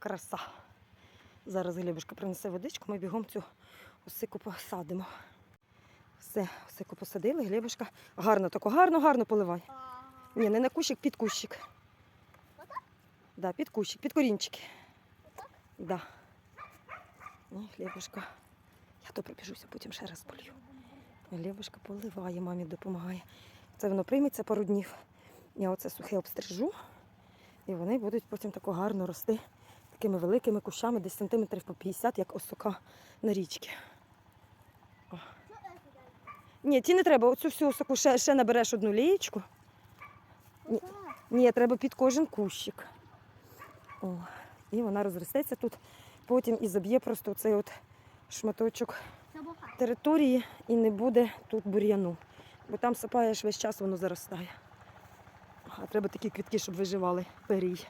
Краса. Зараз Глебушка принесе водичку, ми бігом цю осику посадимо. Все, осику посадили, Глебушка. Гарно тако, гарно, гарно поливай. Ні, не на кущик, під кущик. Да, під кущик, під корінчики. Да. Ні, Глебушка. Я то пробіжуся, потім ще раз полью. Глебушка поливає, мамі допомагає. Це воно прийметься пару днів. Я оце сухе обстрижу. І вони будуть потім тако гарно рости такими великими кущами, десь сантиметрів по 50, як осока на річці. Ні, ті не треба. Оцю всю осоку ще, ще набереш одну лієчку. Ні, ні, треба під кожен кущик. О, і вона розростеться тут, потім і заб'є просто цей от шматочок території і не буде тут бур'яну. Бо там сапаєш весь час, воно заростає. А треба такі квітки, щоб виживали перій.